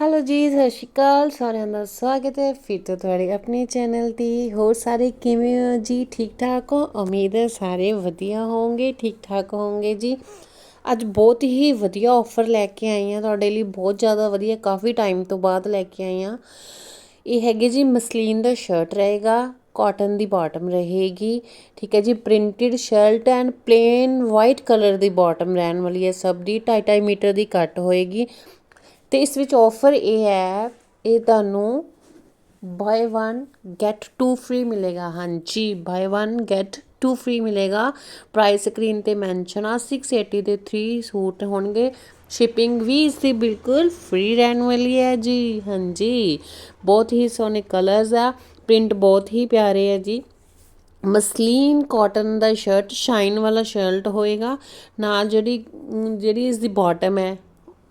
Hello ਜੀ ਸਤਿ ਸ਼੍ਰੀ ਅਕਾਲ। ਸਾਰਿਆਂ ਦਾ ਸਵਾਗਤ ਹੈ। ਫਿਰ ਤੋਂ ਤੁਹਾਡੇ ਆਪਣੇ ਚੈਨਲ ਤੇ ਹੋਰ ਸਾਰੇ ਕਿਵੇਂ ਹੋ? ਜੀ ਠੀਕ ਠਾਕ ਹੋ? ਉਮੀਦ ਹੈ ਸਾਰੇ ਵਧੀਆ ਹੋਵੋਗੇ, ਠੀਕ ਠਾਕ ਹੋਵੋਗੇ ਜੀ। ਅੱਜ ਬਹੁਤ ਹੀ ਵਧੀਆ ਆਫਰ ਲੈ ਕੇ ਆਈ ਹਾਂ। ਤੁਹਾਡੇ ਲਈ ਬਹੁਤ ਜ਼ਿਆਦਾ ਵਧੀਆ, ਕਾਫੀ ਟਾਈਮ ਤੋਂ ਬਾਅਦ ਲੈ ਕੇ ਆਈ ਹਾਂ। ਇਹ ਹੈਗੇ ਜੀ ਮਸਲੀਨ ਦਾ ਸ਼ਰਟ ਰਹੇਗਾ ਕਾਟਨ ਦੀ ਬਾਟਮ ਰਹੇਗੀ। ਠੀਕ ਹੈ ਜੀ printed shirt and plain white colour the bottom ਰਹਿਣ ਵਾਲੀ ਹੈ। ਸਭ ਦੀ 2.5 ਮੀਟਰ ਦੀ ਕੱਟ ਹੋਏਗੀ। ਅਤੇ ਇਸ ਵਿੱਚ ਔਫਰ ਇਹ ਹੈ, ਇਹ ਤੁਹਾਨੂੰ buy one get two free ਮਿਲੇਗਾ। ਹਾਂਜੀ buy one get two free ਮਿਲੇਗਾ। ਪ੍ਰਾਈਸ ਸਕਰੀਨ ਤੇ ਮੈਂਸ਼ਨ ਆ 680 ਦੇ 3 ਸੂਟ ਹੋਣਗੇ। ਸ਼ਿਪਿੰਗ ਵੀ ਇਸ ਦੀ ਬਿਲਕੁਲ ਫ੍ਰੀ ਰਹਿਣ ਵਾਲੀ ਹੈ ਜੀ। ਹਾਂਜੀ, ਬਹੁਤ ਹੀ ਸੋਹਣੇ ਕਲਰਸ ਆ। ਪ੍ਰਿੰਟ ਬਹੁਤ ਹੀ ਪਿਆਰੇ ਹੈ ਜੀ। ਮਸਲੀਨ ਕਾਟਨ ਦਾ ਸ਼ਰਟ ਸ਼ਾਈਨ ਵਾਲਾ ਸ਼ਰਟ ਹੋਏਗਾ। ਨਾਲ ਜਿਹੜੀ ਜਿਹੜੀ ਇਸ ਦੀ ਬਾਟਮ ਹੈ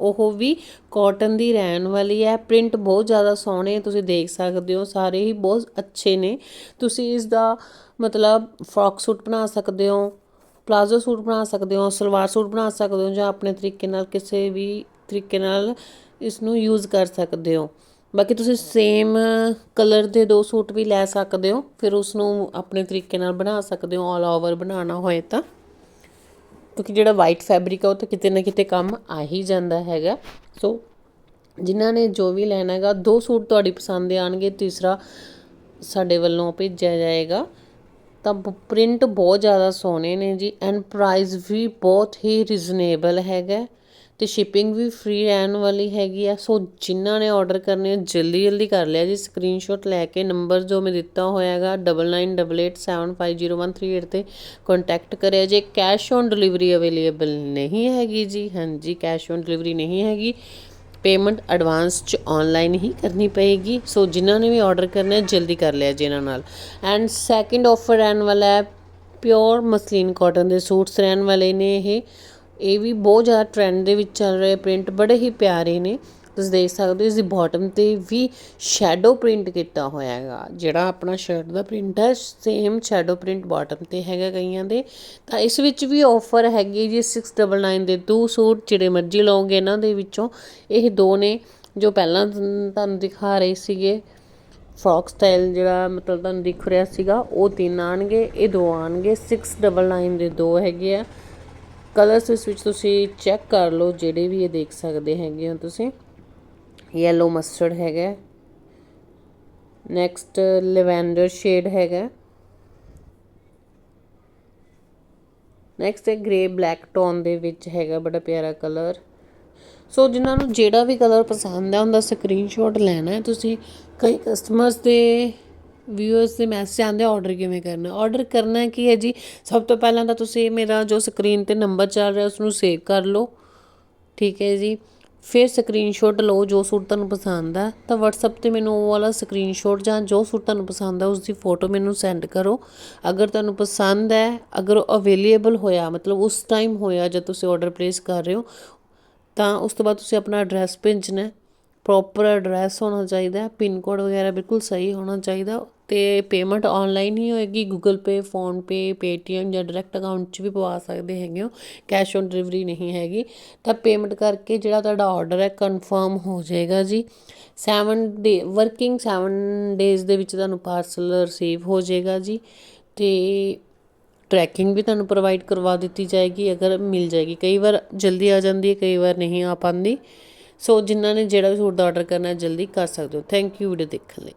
ਉਹ ਵੀ ਕਾਟਨ ਦੀ ਰਹਿਣ ਵਾਲੀ ਹੈ। ਪ੍ਰਿੰਟ ਬਹੁਤ ਜ਼ਿਆਦਾ ਸੋਹਣੇ ਤੁਸੀਂ ਦੇਖ ਸਕਦੇ ਹੋ। ਸਾਰੇ ਹੀ ਬਹੁਤ ਅੱਛੇ ਨੇ। ਤੁਸੀਂ ਇਸ ਦਾ ਮਤਲਬ ਫਰੋਕ ਸੂਟ ਬਣਾ ਸਕਦੇ ਹੋ ਪਲਾਜ਼ੋ ਸੂਟ ਬਣਾ ਸਕਦੇ ਹੋ, ਸਲਵਾਰ ਸੂਟ ਬਣਾ ਸਕਦੇ ਹੋ ਜਾਂ ਆਪਣੇ ਤਰੀਕੇ ਨਾਲ ਕਿਸੇ ਵੀ ਤਰੀਕੇ ਨਾਲ ਇਸ ਨੂੰ ਯੂਜ਼ ਕਰ ਸਕਦੇ ਹੋ। ਬਾਕੀ ਤੁਸੀਂ ਸੇਮ ਕਲਰ ਦੇ ਦੋ ਸੂਟ ਵੀ ਲੈ ਸਕਦੇ ਹੋ। ਫਿਰ ਉਸ ਨੂੰ ਆਪਣੇ ਤਰੀਕੇ ਨਾਲ ਬਣਾ ਸਕਦੇ ਹੋ। ਆਲ ਓਵਰ ਬਣਾਉਣਾ ਹੋਏ ਤਾਂ। ਕਿਉਂਕਿ ਜਿਹੜਾ ਵਾਈਟ ਫੈਬਰਿਕ ਆ, ਉਹ ਤਾਂ ਕਿਤੇ ਨਾ ਕਿਤੇ ਕੰਮ ਆ ਹੀ ਜਾਂਦਾ ਹੈਗਾ। ਸੋ ਜਿਨ੍ਹਾਂ ਨੇ ਜੋ ਵੀ ਲੈਣਾ ਹੈਗਾ, ਦੋ ਸੂਟ ਤੁਹਾਡੀ ਪਸੰਦ ਦੇ ਆਣਗੇ ਤੀਸਰਾ ਸਾਡੇ ਵੱਲੋਂ ਭੇਜਿਆ ਜਾਏਗਾ। ਤਾਂ ਪ੍ਰਿੰਟ ਬਹੁਤ ਜ਼ਿਆਦਾ ਸੋਹਣੇ ਨੇ ਜੀ ਐਂਡ ਪ੍ਰਾਈਸ ਵੀ ਬਹੁਤ ਹੀ ਰੀਜ਼ਨੇਬਲ ਹੈਗਾ। ਅਤੇ ਸ਼ਿਪਿੰਗ ਵੀ ਫ੍ਰੀ ਰਹਿਣ ਵਾਲੀ ਹੈਗੀ ਆ। ਸੋ ਜਿਨ੍ਹਾਂ ਨੇ ਔਡਰ ਕਰਨੇ ਜਲਦੀ ਜਲਦੀ ਕਰ ਲਿਆ ਜੀ। ਸਕਰੀਨਸ਼ਾਟ ਲੈ ਕੇ ਨੰਬਰ ਜੋ ਮੈਂ ਦਿੱਤਾ ਹੋਇਆ ਹੈਗਾ 9988750138 ਤੇ ਕੰਟੈਕਟ ਕਰਿਆ ਜੇ। ਕੈਸ਼ ਔਨ ਡਿਲੀਵਰੀ ਅਵੇਲੇਬਲ ਨਹੀਂ ਹੈਗੀ ਜੀ। ਹਾਂਜੀ ਕੈਸ਼ ਔਨ ਡਿਲੀਵਰੀ ਨਹੀਂ ਹੈਗੀ। ਪੇਮੈਂਟ ਐਡਵਾਂਸ ਚ ਆਨਲਾਈਨ ਹੀ ਕਰਨੀ ਪਏਗੀ। ਸੋ ਜਿਨ੍ਹਾਂ ਨੇ ਵੀ ਆਰਡਰ ਕਰਨਾ ਹੈ ਜਲਦੀ ਕਰ ਲਿਆ ਜੀ ਇਹਨਾਂ ਨਾਲ। ਐਂਡ ਸੈਕਿੰਡ ਆਫਰ ਰਹਿਣ ਵਾਲਾ ਹੈ ਪਿਓਰ ਮਸਲੀਨ ਕਾਟਨ ਦੇ ਸੂਟਸ ਰਹਿਣ ਵਾਲੇ ਨੇ ਇਹ। ਇਹ ਵੀ ਬਹੁਤ ਜ਼ਿਆਦਾ ਟਰੈਂਡ ਦੇ ਵਿੱਚ ਚੱਲ ਰਹੇ ਪ੍ਰਿੰਟ ਬੜੇ ਹੀ ਪਿਆਰੇ ਨੇ। ਤੁਸੀਂ ਦੇਖ ਸਕਦੇ ਹੋ, ਇਸ ਦੀ ਬਾਟਮ ਤੇ ਵੀ ਸ਼ੈਡੋ ਪ੍ਰਿੰਟ ਕੀਤਾ ਹੋਇਆ ਹੈਗਾ। ਜਿਹੜਾ ਆਪਣਾ ਸ਼ਰਟ ਦਾ ਪ੍ਰਿੰਟ ਹੈ ਸੇਮ ਸ਼ੈਡੋ ਪ੍ਰਿੰਟ ਬਾਟਮ ਤੇ ਹੈਗਾ ਕਈਆਂ ਦੇ। ਤਾਂ ਇਸ ਵਿੱਚ ਵੀ ਆਫਰ ਹੈਗੀ ਜੀ 699 ਦੇ। ਦੋ ਸੂਟ ਜਿਹੜੇ ਮਰਜ਼ੀ ਲਓਗੇ ਇਹਨਾਂ ਦੇ ਵਿੱਚੋਂ। ਇਹ ਦੋ ਨੇ, ਜੋ ਪਹਿਲਾਂ ਤੁਹਾਨੂੰ ਦਿਖਾ ਰਹੇ ਸੀਗੇ। ਫਰੋਕ ਸਟਾਈਲ ਜਿਹੜਾ ਮਤਲਬ ਤੁਹਾਨੂੰ ਦਿਖ ਰਿਹਾ ਸੀਗਾ, ਉਹ ਤਿੰਨ ਆਣਗੇ, ਇਹ ਦੋ ਆਣਗੇ। 699 ਦੇ ਦੋ ਹੈਗੇ ਆ। ਕਲਰਸ ਇਸ ਵਿੱਚ ਤੁਸੀਂ ਚੈੱਕ ਕਰ ਲਓ, ਜਿਹੜੇ ਵੀ ਇਹ ਦੇਖ ਸਕਦੇ ਹੈਗੇ ਹੋ ਤੁਸੀਂ। ਯੈਲੋ ਮਸਟਰਡ ਹੈਗਾ। ਨੈਕਸਟ ਲਵੈਂਡਰ ਸ਼ੇਡ ਹੈਗਾ। ਨੈਕਸਟ ਹੈ ਗ੍ਰੇ ਬਲੈਕ ਟੋਨ ਦੇ ਵਿੱਚ ਹੈਗਾ ਬੜਾ ਪਿਆਰਾ ਕਲਰ। ਸੋ ਜਿਨ੍ਹਾਂ ਨੂੰ ਜਿਹੜਾ ਵੀ ਕਲਰ ਪਸੰਦ ਹੈ ਉਹਦਾ ਸਕਰੀਨਸ਼ਾਟ ਲੈਣਾ ਹੈ। ਤੁਸੀਂ ਕਈ ਕਸਟਮਰਸ ਦੇ ਵਿਊਅਰਸ ਦੇ ਮੈਸੇਜ ਆਉਂਦੇ ਆਰਡਰ ਕਿਵੇਂ ਕਰਨਾ? ਆਰਡਰ ਕਰਨਾ ਕੀ ਹੈ ਜੀ? ਸਭ ਤੋਂ ਪਹਿਲਾਂ ਤਾਂ ਤੁਸੀਂ ਮੇਰਾ ਜੋ ਸਕਰੀਨ ਤੇ ਨੰਬਰ ਚੱਲ ਰਿਹਾ ਉਸ ਨੂੰ ਸੇਵ ਕਰ ਲਓ। ਠੀਕ ਹੈ ਜੀ? ਫਿਰ ਸਕਰੀਨਸ਼ਾਟ ਲਓ ਜੋ ਸੂਟ ਤੁਹਾਨੂੰ ਪਸੰਦ ਆ। ਤਾਂ WhatsApp ਤੇ ਮੈਨੂੰ ਉਹ ਵਾਲਾ ਸਕਰੀਨਸ਼ਾਟ ਜਾਂ ਜੋ ਸੂਟ ਤੁਹਾਨੂੰ ਪਸੰਦ ਆ ਉਸ ਦੀ ਫੋਟੋ ਮੈਨੂੰ ਸੈਂਡ ਕਰੋ। ਅਗਰ ਤੁਹਾਨੂੰ ਪਸੰਦ ਹੈ, ਅਗਰ ਉਹ ਅਵੇਲੇਬਲ ਹੋਇਆ, ਮਤਲਬ ਉਸ ਟਾਈਮ ਹੋਇਆ ਜਦ ਤੁਸੀਂ ਆਰਡਰ ਪਲੇਸ ਕਰ ਰਹੇ ਹੋ, ਤਾਂ ਉਸ ਤੋਂ ਬਾਅਦ ਤੁਸੀਂ ਆਪਣਾ ਐਡਰੈਸ ਭੇਜਣਾ ਪ੍ਰੋਪਰ ਐਡਰੈਸ ਹੋਣਾ ਚਾਹੀਦਾ ਪਿੰਨ ਕੋਡ ਵਗੈਰਾ ਬਿਲਕੁਲ ਸਹੀ ਹੋਣਾ ਚਾਹੀਦਾ। ਅਤੇ ਪੇਮੈਂਟ ਔਨਲਾਈਨ ਹੀ ਹੋਏਗੀ ਗੂਗਲ ਪੇ ਫੋਨਪੇ ਪੇਟੀਐਮ ਜਾਂ ਡਾਇਰੈਕਟ ਅਕਾਊਂਟ 'ਚ ਵੀ ਪਵਾ ਸਕਦੇ ਹੈਗੇ ਹੋ। ਕੈਸ਼ ਔਨ ਡਿਲੀਵਰੀ ਨਹੀਂ ਹੈਗੀ। ਤਾਂ ਪੇਮੈਂਟ ਕਰਕੇ ਜਿਹੜਾ ਤੁਹਾਡਾ ਔਡਰ ਹੈ ਕਨਫਰਮ ਹੋ ਜਾਏਗਾ ਜੀ। 7 ਡੇ ਵਰਕਿੰਗ 7 ਡੇਜ਼ ਦੇ ਵਿੱਚ ਤੁਹਾਨੂੰ ਪਾਰਸਲ ਰਿਸੀਵ ਹੋ ਜਾਏਗਾ ਜੀ। ਤੇ ਟਰੈਕਿੰਗ ਵੀ ਤੁਹਾਨੂੰ ਪ੍ਰੋਵਾਈਡ ਕਰਵਾ ਦਿੱਤੀ ਜਾਏਗੀ, ਅਗਰ ਮਿਲ ਜਾਏਗੀ। ਕਈ ਵਾਰ ਜਲਦੀ ਆ ਜਾਂਦੀ ਹੈ, ਕਈ ਵਾਰ ਨਹੀਂ ਆ ਪਾਉਂਦੀ। ਸੋ ਜਿਨ੍ਹਾਂ ਨੇ ਜਿਹੜਾ ਵੀ ਸੂਟ ਦਾ ਆਰਡਰ ਕਰਨਾ ਜਲਦੀ ਕਰ ਸਕਦੇ ਹੋ। ਥੈਂਕ ਯੂ ਵੀਡੀਓ ਦੇਖਣ ਲਈ।